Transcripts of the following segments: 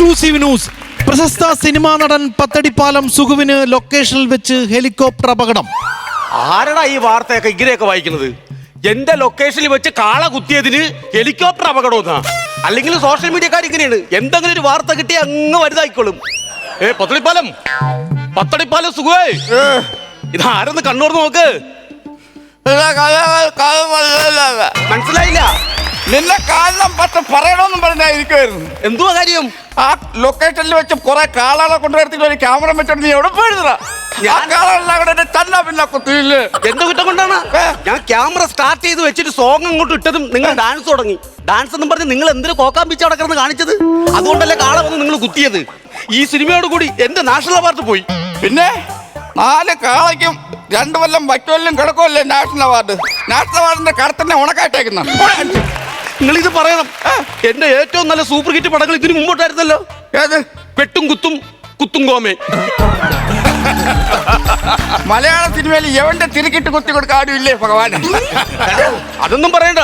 exclusive news പ്രശസ്ത cinema നടൻ പത്തടിപ്പാലം സുഖുവിന് ലൊക്കേഷനിൽ വെച്ച് ഹെലികോപ്റ്റർ അപകടം. ആരടാ ഈ വാർത്തയൊക്കെ ഇങ്ങനെയൊക്കെ വായിക്കുന്നത്? എന്റെ ലൊക്കേഷനിൽ വെച്ച് കാള കുത്തിയതിന് ഹെലികോപ്റ്റർ അപകടമെന്നാ? അല്ലെങ്കിൽ സോഷ്യൽ മീഡിയക്കാർ ഇങ്ങനെയാണ്. എന്തെങ്കിലും ഒരു വാർത്ത കിട്ടി അങ്ങ് വലുതായിക്കോളും. ഏ പത്തടിപ്പാലം? പത്തടിപ്പാലം സുഖേ ഇത് ആരെന്ന് കണ്ണൂർന്ന് നോക്ക്. മനസ്സിലായില്ല. നിന്നെ കാലം പക്ഷെ പറയണമെന്നും പറഞ്ഞായിരിക്കുമായിരുന്നു എന്തുവാ കാര്യം? ആ ലൊക്കേഷനിൽ വെച്ച് കുറെ കാളകളെ കൊണ്ടുവരത്തിട്ട് ഒരു ക്യാമറ വെച്ചോണ്ട് നീ എവിടെ പോയിരുന്നടാ ഞാൻ കാളകളെല്ലാം കൂടെ എന്നെ തന്നാ പിന്നെ കുത്തിയില്ലേ എന്റെ കുറ്റം കൊണ്ടാണ്? ഞാൻ ക്യാമറ സ്റ്റാർട്ട് ചെയ്ത് വെച്ചിട്ട് സോങ് അങ്ങോട്ട് ഇട്ടതും നിങ്ങൾ ഡാൻസ് തുടങ്ങി. ഡാൻസ് എന്നും പറഞ്ഞ് നിങ്ങൾ എന്തിനു കോക്കാൻ പിച്ച അടക്കണമെന്ന് കാണിച്ചത്? അതുകൊണ്ടല്ലേ കാള വന്ന് നിങ്ങൾ കുത്തിയത്. ഈ സിനിമയോട് കൂടി എന്റെ നാഷണൽ അവാർഡ് പോയി. പിന്നെ നാല് കാളയ്ക്കും രണ്ടു കൊല്ലം വറ്റുകൊല്ലം കിടക്കുമല്ലേ നാഷണൽ അവാർഡ്? നാഷണൽ അവാർഡിന്റെ കടത്തന്നെ ഉണക്കായിട്ടേക്കുന്ന നിങ്ങൾ ഇത് പറയണം എന്റെ ഏറ്റവും നല്ല സൂപ്പർ ഹിറ്റ് പടങ്ങൾ ഇതിന് മുമ്പോട്ടായിരുന്നല്ലോ. ഏത്? വെട്ടും കുത്തും കുത്തും കോമേ മലയാള സിനിമയിൽ എവന്റെ തിരിക്കിട്ട് കുത്തി കൊടുക്കാൻ ആരുമില്ലേ ഭഗവാൻ അതൊന്നും പറയണ്ട.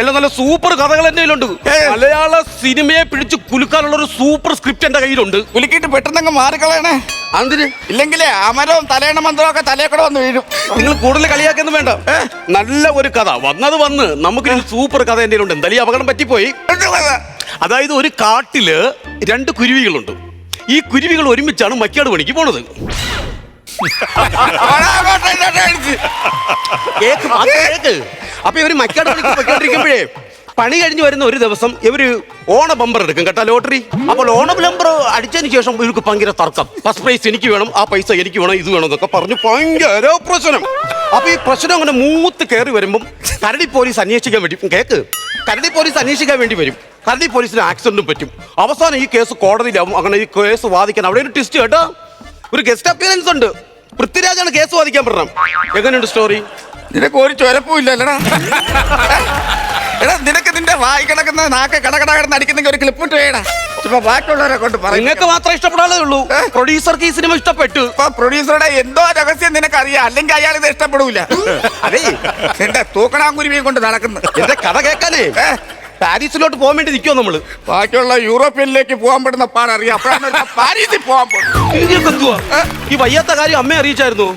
എല്ലാം നല്ല സൂപ്പർ കഥകൾ എന്റെ കയ്യിലുണ്ട്. മലയാള സിനിമയെ പിടിച്ച് കുലുക്കാനുള്ള ഒരു സൂപ്പർ സ്ക്രിപ്റ്റ് എന്റെ കയ്യിലുണ്ട്. കുലുക്കിയിട്ട് പെട്ടെന്നങ്ങ് മാറിക്കളയണേ. അതിന് ഇല്ലെങ്കിലേ അമരവും തലേണ മന്ത്രവും ഒക്കെ തലേ കൂടെ വന്ന് വീഴും. നിങ്ങൾ കൂടുതൽ കളിയാക്കൊന്നും വേണ്ട. നല്ല ഒരു കഥ. വന്നത് വന്ന് നമുക്ക് സൂപ്പർ കഥ എന്റെ ഉണ്ട് എന്തായാലും അപകടം പറ്റിപ്പോയി. അതായത് ഒരു കാട്ടിൽ രണ്ട് കുരുവികളുണ്ട്. ഈ കുരുവികൾ ഒരുമിച്ചാണ് മക്കാട് പണിക്ക് പോണത്. കേക്ക് മാത്രം കേക്ക്. അപ്പൊ ഇവർ മക്കാട് പൊയ്ക്കൊണ്ടിരിക്കുമ്പോഴേ പണി കഴിഞ്ഞ് വരുന്ന ഒരു ദിവസം ഇവർ ഓണ ബമ്പർ എടുക്കും കേട്ടോ ലോട്ടറി. അപ്പോൾ ഓണ ബമ്പർ അടിച്ചതിന് ശേഷം ഇവർക്ക് ഭയങ്കര തർക്കം. ഫസ്റ്റ് പ്രൈസ് എനിക്ക് വേണം ആ പൈസ എനിക്ക് വേണം ഇത് വേണം എന്നൊക്കെ പറഞ്ഞ് ഭയങ്കര പ്രശ്നം. അപ്പൊ ഈ പ്രശ്നം അങ്ങനെ മൂത്ത് കയറി വരുമ്പം കരടി പോലീസ് അന്വേഷിക്കാൻ വേണ്ടി കേക്ക്. കരടി പോലീസ് അന്വേഷിക്കാൻ വേണ്ടി വരും. കരടി പോലീസിന് ആക്സിഡന്റും പറ്റും. അവസാനം ഈ കേസ് കോടതിയിലാവും. അങ്ങനെ ഈ കേസ് വാദിക്കാൻ അവിടെ ഒരു ട്വിസ്റ്റ് കേട്ടോ. ഒരു ഗസ്റ്റ് അപ്പിയറൻസ് ഉണ്ട്. പൃഥ്വിരാജാണ് കേസ് വാദിക്കാൻ പറഞ്ഞത്. എങ്ങനെയുണ്ട് സ്റ്റോറി നിനക്ക് ഒരു ചൊരപ്പും ഇല്ലല്ലടാ. എടാ നിനക്ക് നിന്റെ വായി കിടക്കുന്ന നാക്ക് കടകട കിടന്ന് അടിക്കുന്നെങ്കിൽ ഒരു ക്ലിപ്പ് ഇട്ട് വേടാ. ചുമ്മാ ബാക്കിയുള്ളവരെ കൊണ്ട് പറയും. നിങ്ങൾക്ക് മാത്രം ഇഷ്ടപ്പെടാതെ ഉള്ളൂ. പ്രൊഡ്യൂസർക്ക് ഈ സിനിമ ഇഷ്ടപ്പെട്ടു. ഇപ്പൊ പ്രൊഡ്യൂസറുടെ എന്തോ രഹസ്യം നിനക്ക് അറിയാം അല്ലെങ്കിൽ അയാൾ ഇത് ഇഷ്ടപ്പെടൂല. അതെ. നിന്റെ തൂക്കണാങ്കുരുവിയും കൊണ്ട് നടക്കുന്നു. എന്റെ കഥ കേൾക്കാനേ. പാരീസിലോട്ട് പോകാൻ വേണ്ടി നിൽക്കുമോ നമ്മൾ? ബാക്കിയുള്ള യൂറോപ്പിലേക്ക് പോകാൻ പെടുന്ന പാടറിയാം അപ്പോഴാണ് പാരീസിൽ പോകാൻ ഈ വയ്യാത്ത കാര്യം അമ്മ അറിയിച്ചായിരുന്നു?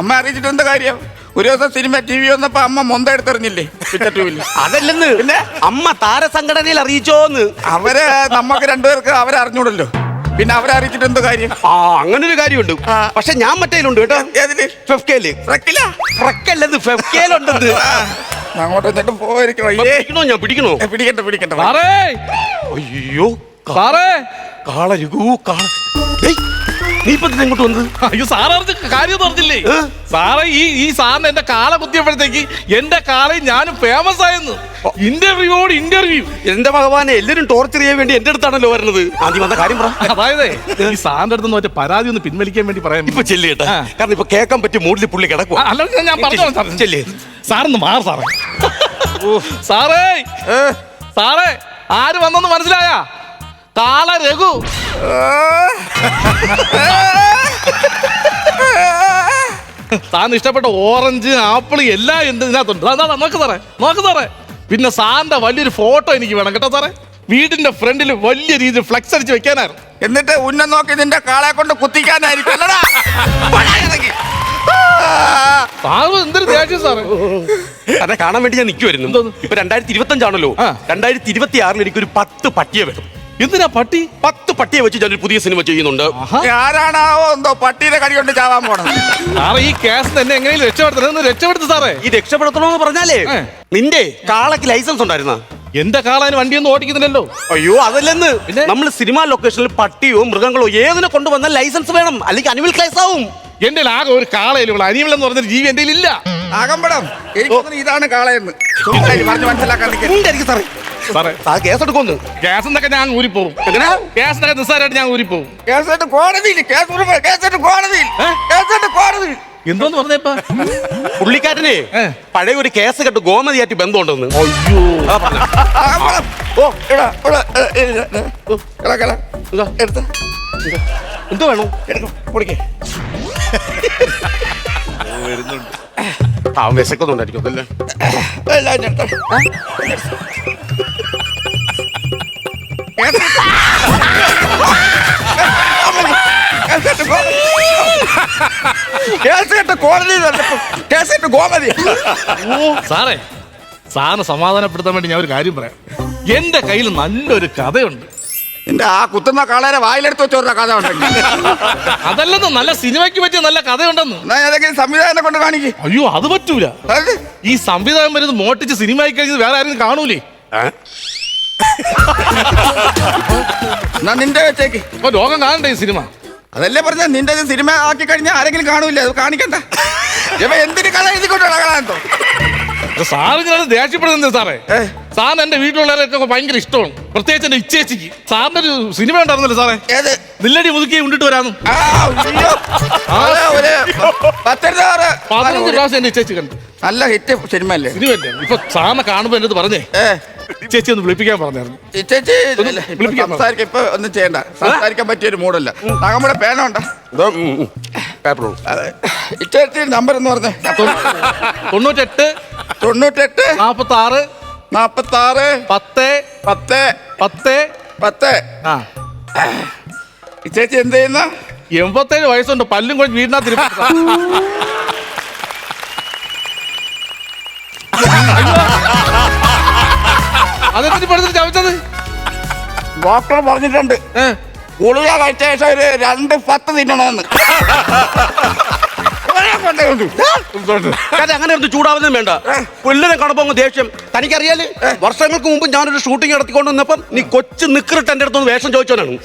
അമ്മ അറിയിച്ചിട്ട് എന്താ കാര്യം? ഒരു ദിവസം സിനിമ ടി വി വന്നപ്പോ അമ്മ മൊന്ത എടുത്തെറിഞ്ഞില്ലേ? അതല്ലെന്ന്. പിന്നെ? അമ്മ താരസംഘടനയിൽ അറിയിച്ചോന്ന്. അവർ നമ്മക്ക് രണ്ടുപേർക്ക് അവരറിഞ്ഞൂടല്ലോ. പിന്നെ അവരെ അറിയിച്ചിട്ട് എന്തോ കാര്യം? ആ അങ്ങനെ ഒരു കാര്യമുണ്ട്. പക്ഷെ ഞാൻ മറ്റേലുണ്ട് കേട്ടോ. ഫെഫ്കേൽ. ഫ്രക്കില? അങ്ങോട്ട് എന്നിട്ട് പോയിരിക്കണം. ഞാൻ പിടിക്കണോ? പിടിക്കട്ടെ പിടിക്കണ്ട പിടിക്കണ്ട സാറേ അയ്യോ കാളരുകൂ കാള നീ ഇപ്പൊ ഇങ്ങോട്ട് വന്നത്? അയ്യോ സാറ് അറിഞ്ഞ കാര്യം പറഞ്ഞില്ലേ ഏ? സാറേ ഈ ഈ സാറിന് എന്റെ കാല കുത്തിയപ്പോഴത്തേക്ക് എന്റെ കാലയും ഞാനും ഫേമസ് ആയെന്ന്. ഇന്റർവ്യൂയോട് ഇന്റർവ്യൂ എന്റെ ഭഗവാനെ എല്ലാരും ടോർച്ചർ ചെയ്യാൻ വേണ്ടി എന്റെ അടുത്താണല്ലോ വരുന്നത്. ആദ്യം വന്ന കാര്യം പറ. അതായത് ഈ സാറിന്റെ അടുത്ത് മറ്റേ പരാതി ഒന്ന് പിൻവലിക്കാൻ വേണ്ടി പറയാൻ ഇപ്പൊ ചെല്ലി കേട്ടാ. ആ. കാരണം ഇപ്പൊ കേൾക്കാൻ പറ്റിയ മൂടിൽ പുള്ളി കിടക്കുക അല്ല ഞാൻ- സാർ ചെല്ല്. സാറൊന്ന് മാറ സാറേ. സാറേ സാറേ ആര് വന്നെന്ന് മനസ്സിലായ? കാള രഘു. താൻ ഇഷ്ടപ്പെട്ട ഓറഞ്ച് ആപ്പിൾ എല്ലാം എന്ത് ഇതിനകത്തുണ്ട്. നോക്ക് സാറേ നോക്ക് സാറേ. പിന്നെ സാറിന്റെ വലിയൊരു ഫോട്ടോ എനിക്ക് വേണം കേട്ടോ സാറേ. വീടിന്റെ ഫ്രണ്ടിൽ വലിയ രീതിയിൽ ഫ്ലെക്സ് അടിച്ച് വെക്കാനായിരുന്നു. എന്നിട്ട് ഉന്നം നോക്കി നിന്റെ കാളെ കൊണ്ട് കുത്തിക്കാനായിരിക്കും അല്ലടാ. സാറ് എന്തൊരു ദേഷ്യം സാറേ. അതെ കാണാൻ വേണ്ടി ഞാൻ നിൽക്കുമായിരുന്നു? ഇപ്പൊ രണ്ടായിരത്തി ഇരുപത്തി അഞ്ചാണല്ലോ ആ. രണ്ടായിരത്തി ഇരുപത്തി ആറിൽ എനിക്ക് ഒരു പത്ത് പട്ടിയെ വേണം. എന്തിനാ പട്ടി? പത്ത് പട്ടിയെ വെച്ച് ഞാനൊരു പുതിയ സിനിമ ചെയ്യുന്നുണ്ട്. ആരാണാവോ എന്തോ പട്ടിയുടെ കടി കൊണ്ട് ചാവാൻ പോണം സാറേ ഈ കേസ് തന്നെ എങ്ങനെയും രക്ഷപ്പെടുത്തണം. രക്ഷപ്പെടുത്തു സാറേ. ഈ രക്ഷപ്പെടുത്തണമെന്ന് പറഞ്ഞാലേ നിന്റെ കാളക്ക് ലൈസൻസ് ഉണ്ടായിരുന്ന? എന്റെ കാളാൻ വണ്ടിയൊന്നും ഓടിക്കുന്നില്ലല്ലോ. അയ്യോ അതല്ലെന്ന്. നമ്മൾ സിനിമാ ലൊക്കേഷനിൽ പട്ടിയോ മൃഗങ്ങളോ ഏതിനെ കൊണ്ടുവന്നാൽ ലൈസൻസ് വേണം. അല്ലെങ്കിൽ അനിമൽ ക്ലേസ് ആവും. എന്റെ ആകെ ഒരു കാളയിലുള്ള അനിമൽ എന്ന് പറഞ്ഞൊരു ജീവി എന്റെ ഇല്ല ആകമ്പടം ഇതാണ് കാളയെന്ന്. പറഞ്ഞ് മനസ്സിലാക്കാൻ സാറേ. സാറേ. ആ കേസ് എടുക്കൊന്ന് ഗ്യാസിന്നൊക്കെ ഞാൻ ഊരിപ്പോവും. എങ്ങനെ? ഗ്യാസിനൊക്കെ നിസ്സാരമായിട്ട് ഞാൻ ഊരിപ്പോവും. കേസായിട്ട് കോടതിയിൽ കേസ് കൊടുക്ക, കേസായിട്ട് കോടതിയിൽ ഏ? കേസായിട്ട് കോടതിയിൽ. എന്തോന്ന് പറഞ്ഞേപ്പാ? പുള്ളിക്കാരനെ ഏ. പഴയ ഒരു കേസ് കെട്ട് ഗോമതിയായിട്ട് ബന്ധമുണ്ടെന്ന്? അയ്യോ. അതാ പറഞ്ഞെ. ആ, അമ്പലം. ഓ എടാ എടാ എടാ, എടാ, എടാ. ഓ, എടാ, എടാ. എന്താ? എടുത്ത്. എന്ത്? വേണം? എടുക്കും പൊടിക്കേ ആ വിശക്കൊന്നുണ്ടായിരിക്കും അതല്ലേ? എല്ലാം എടുത്തോ. കേസ് കോടതി. കേസ് കെട്ട് കോടതിയിൽ വന്നപ്പോ കേസ് കെട്ട് ഗോമതി. സാറേ സാറിന് സമാധാനപ്പെടുത്താൻ വേണ്ടി ഞാൻ ഒരു കാര്യം പറയാം. എന്റെ കയ്യിൽ നല്ലൊരു കഥയുണ്ട്. എന്റെ ആ കുത്തുന്ന കാളേരെ വായിലെടുത്ത് വെച്ചോരുടെ കഥ ഉണ്ടെങ്കിൽ. അതല്ലെന്ന് നല്ല സിനിമയ്ക്ക് പറ്റിയ നല്ല കഥയുണ്ടെന്ന്. ഏതെങ്കിലും സംവിധാനം കൊണ്ട് കാണിക്കും. അയ്യോ അത് പറ്റൂല. ഈ സംവിധാനം വരുന്നത് മോട്ടിച്ച് സിനിമ ആയി കഴിഞ്ഞത് വേറെ ആരും കാണൂലേ? ഞാൻ നിന്റെ വെച്ചേക്ക്. ലോകം കാണണ്ടേ ഈ സിനിമ? അതല്ലേ പറഞ്ഞ നിന്റെ സിനിമ ആക്കി കഴിഞ്ഞാൽ ആരെങ്കിലും കാണൂല അത് കാണിക്കണ്ട. ഇവ എന്തിന് കഥ എഴുതിക്കൊണ്ടാണ് കാണാത്തോ ഇത് സാറ് ഞാൻ ദേഷ്യപ്പെടുന്നത് സാറേ. സാർ സാറിന് എന്റെ വീട്ടിലുള്ളവരൊക്കെ ഭയങ്കര ഇഷ്ടമാണ്. പ്രത്യേകിച്ച് എന്റെ ഇച്ചേച്ചിക്ക്. സാറിന്റെ ഒരു സിനിമ ഉണ്ടായിരുന്നല്ലോ സാറേ. ഏത്? നില്ലടി മുതുക്കി ഉണ്ടിട്ട് വരാന്നു. പതിനഞ്ച് പ്രാവശ്യം എന്റെ ഇച്ചേച്ചി കണ്ടു. നല്ല ഹിറ്റ് സിനിമ അല്ലേ സിനിമ ഇപ്പൊ സാറിനെ കാണുമ്പോ എന്നത് പറഞ്ഞേ. ചേച്ചി ഒന്ന് വിളിപ്പിക്കാൻ പറഞ്ഞായിരുന്നു. ചേച്ചി ഒന്ന് ഇല്ല, ഇപ്പൊ വിളിപ്പിക്കാൻ സംസാരിക്ക ഇപ്പൊ ഒന്നും ചെയ്യണ്ട. സംസാരിക്കാൻ പറ്റിയ ഒരു മൂടല്ല നമ്മുടെ പേന ഉണ്ട്? ഈ ചേച്ചി നമ്പർ എന്ന് പറഞ്ഞേ. തൊണ്ണൂറ്റെട്ട് തൊണ്ണൂറ്റെട്ട് നാപ്പത്തി ആറ് നാപ്പത്തി ആറ് പത്ത് പത്ത് പത്ത് പത്ത്. ആ. ഈ ചേച്ചി എന്ത് ചെയ്യുന്ന? എൺപത്തേഴ് വയസ്സുണ്ട്. പല്ലും കൊണ്ട് വീടിനകത്ത് ഇരിപ്പുണ്ട്. അതെന്തിനു പഠിച്ചിട്ട് ചവച്ചത്? ഡോക്ടർ പറഞ്ഞിട്ടുണ്ട്. ഏ? ഗുളിക കഴിച്ച ശേഷം ഒരു രണ്ട് പത്ത് തിന്നണമെന്ന്. ഒരേ കൊണ്ടേ ഉണ്ട്. കാരണം അങ്ങനെ ഒന്നും ചൂടാവുന്നതും വേണ്ട. പുല്ലിനെ കാണുമ്പോ അങ്ങ് ദേഷ്യം. തനിക്കറിയാൽ വർഷങ്ങൾക്ക് മുമ്പ് ഞാനൊരു ഷൂട്ടിംഗ് നടത്തിക്കൊണ്ട് വന്നപ്പം നീ കൊച്ചു നിക്കറിട്ട് എന്റെ അടുത്തൊന്ന് വേഷം ചോദിച്ചവനാണ്.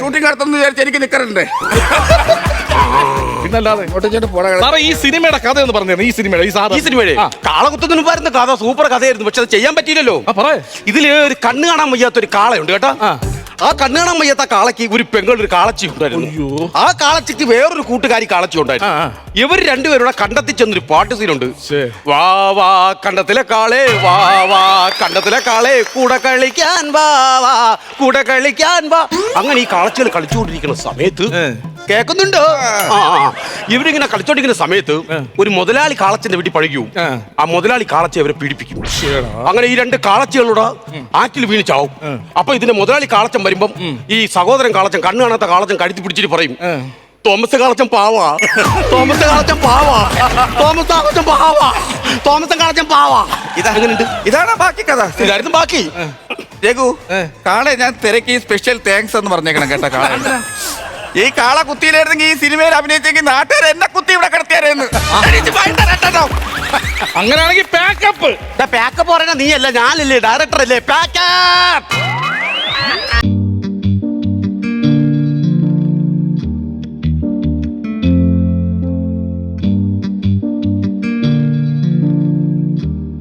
ഷൂട്ടിംഗ് നടത്തുന്ന വിചാരിച്ച് എനിക്ക് നിക്കറുണ്ട്. പിന്നല്ലാതെ ഇങ്ങോട്ട് ചേട്ട് പോടാ സാറേ ഈ സിനിമയുടെ കഥ എന്ന് പറഞ്ഞു ഈ സിനിമയുടെ ഈ സാധനം ഈ സിനിമയുടെ ആ. കാളകുത്തുന്നതിന് മുമ്പായിരുന്ന കഥ സൂപ്പർ കഥയായിരുന്നു പക്ഷെ അത് ചെയ്യാൻ പറ്റിയില്ലല്ലോ ആ പറ ഇതിൽ ഒരു കണ്ണ് കാണാൻ വയ്യാത്ത ഒരു കാളയുണ്ട് കേട്ടോ ആ. ആ കണ്ണ് കാണാൻ വയ്യാത്ത കാളയ്ക്ക് ഒരു പെങ്ങൾ ഒരു കാളച്ചി ഉണ്ടായിരുന്നു അയ്യോ. ആ കാളച്ചിക്ക് വേറൊരു കൂട്ടുകാരി കാളച്ചി ഉണ്ടായിരുന്നു ആ, ആ. ഇവർ രണ്ടുപേരുടെ കണ്ടത്തിൽ ചെന്നൊരു പാട്ട് സീനുണ്ട് ശ്ശേ. വാ വാ കണ്ടത്തിലെ കാളേ വാ വാ കണ്ടത്തിലെ കാളേ കൂടെ കളിക്കാൻ വാ വാ കൂടെ കളിക്കാൻ വാ അങ്ങനെ ഈ കാളച്ചികൾ കളിച്ചുകൊണ്ടിരിക്കുന്ന സമയത്ത് ഏ. കേൾക്കുന്നുണ്ടോ ആ ആ. ഇവരിങ്ങനെ കളിച്ചോണ്ടിരിക്കുന്ന സമയത്ത് ഒരു മുതലാളി കാളച്ചന്റെ വീട്ടിൽ പഴിക്കൂ. ആ. ആ മുതലാളി കാളച്ചെ അവരെ പീഡിപ്പിക്കും. അങ്ങനെ ഈ രണ്ട് കാളച്ചകളുടെ ആറ്റിൽ വീണ് ചാവും അപ്പൊ ഇതിന്റെ മുതലാളി കാളച്ചൻ വരുമ്പം ഈ സഹോദരൻ കാളച്ചൻ കണ്ണു കാണാത്ത കാളച്ചൻ കഴുത്തി പിടിച്ചിട്ട് പറയും. തോമസ് കാളച്ചൻ പാവാ. തോമസ് കാളച്ചൻ പാവാ. തോമസ് കാളച്ചൻ പാവാ. തോമസ് കാളച്ചൻ പാവാ. ഇതാ. എങ്ങനെയുണ്ട് ഇതാണ് ബാക്കി കഥ. ഇതായിരുന്നു ബാക്കി. രഘു. കാളെ ഞാൻ തിരക്കി സ്പെഷ്യൽ താങ്ക്സ് എന്ന് പറഞ്ഞേക്കണം കേട്ടോ കാള ഈ കാള കുത്തിയിലായിരുന്നെങ്കിൽ ഈ സിനിമയിൽ അഭിനയിച്ചെങ്കിൽ നാട്ടുകാർ എന്നെ കുത്തി ഇവിടെ കിടത്തിയായിരുന്നു. അങ്ങനെയാണെങ്കിൽ പാക്കപ്പ് പാക്കപ്പ് പറയുന്ന നീയല്ല ഞാനല്ലേ ഡയറക്ടർ അല്ലേ? പാക്കപ്പ്